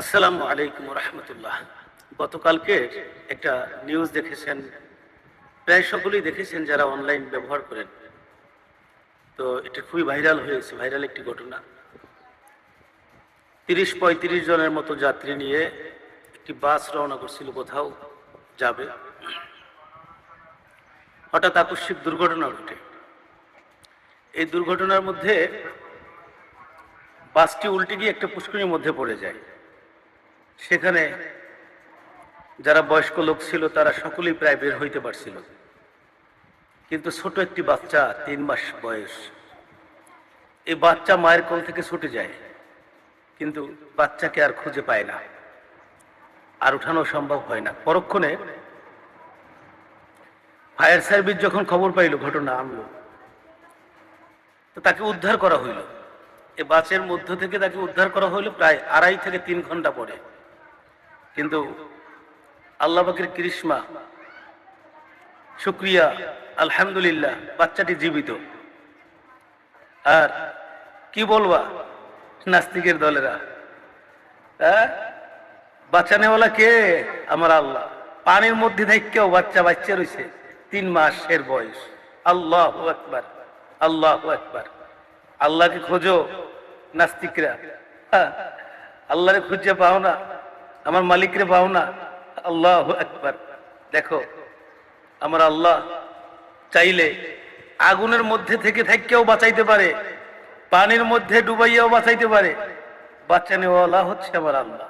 আসসালামু আলাইকুম রহমতুল্লাহ। গতকালকে একটা নিউজ দেখেছেন, প্রায় সকলেই দেখেছেন যারা অনলাইন ব্যবহার করেন। তো এটা খুবই ভাইরাল হয়েছে, ভাইরাল একটি ঘটনা। তিরিশ পঁয়ত্রিশ জনের মতো যাত্রী নিয়ে একটি বাস রওনা করছিল কোথাও যাবে। হঠাৎ আকস্মিক দুর্ঘটনা ঘটে। এই দুর্ঘটনার মধ্যে বাসটি উল্টে গিয়ে একটা পুষ্করিণীর মধ্যে পড়ে যায়। সেখানে যারা বয়স্ক লোক ছিল, তারা সকলেই প্রায় বের হইতে পারছিল। কিন্তু ছোট একটি বাচ্চা, তিন মাস বয়স। এই বাচ্চা মায়ের কোল থেকে ছুটে যায়, কিন্তু বাচ্চাকে আর খুঁজে পায় না। আর উঠানো সম্ভব হয় না। পরক্ষণে ফায়ার সার্ভিস যখন খবর পাইল, ঘটনা আনলো, তো তাকে উদ্ধার করা হইল। এ বাসের মধ্য থেকে তাকে উদ্ধার করা হইল প্রায় আড়াই থেকে তিন ঘণ্টা পরে। কিন্তু আল্লাহ পাকের কৃষ্মা শুক্রিয়া আলহামদুলিল্লাহ বাচ্চাটি জীবিত। আর কি বলবা নাস্তিকের দলেরা? হ্যাঁ? বাঁচানেওয়ালা কে? আমার আল্লাহ। পানির মধ্যে থেকেও বাচ্চা বাচ্চা রয়েছে তিন মাসের বয়স। আল্লাহ একবার আল্লাহ একবার আল্লাহকে খোঁজো নাস্তিকরা। হ্যাঁ, আল্লাহরে খুঁজে পাও না। আমার মালিকরে পাও আল্লাহ একবার দেখো, আমার আল্লাহ চাইলে আগুনের মধ্যে থেকে থাকিয়াও বাঁচাইতে পারে, পানির মধ্যে ডুবাইয়াও বাঁচাইতে পারে। বাচ্চা নেওয়া হচ্ছে আমার আল্লাহ।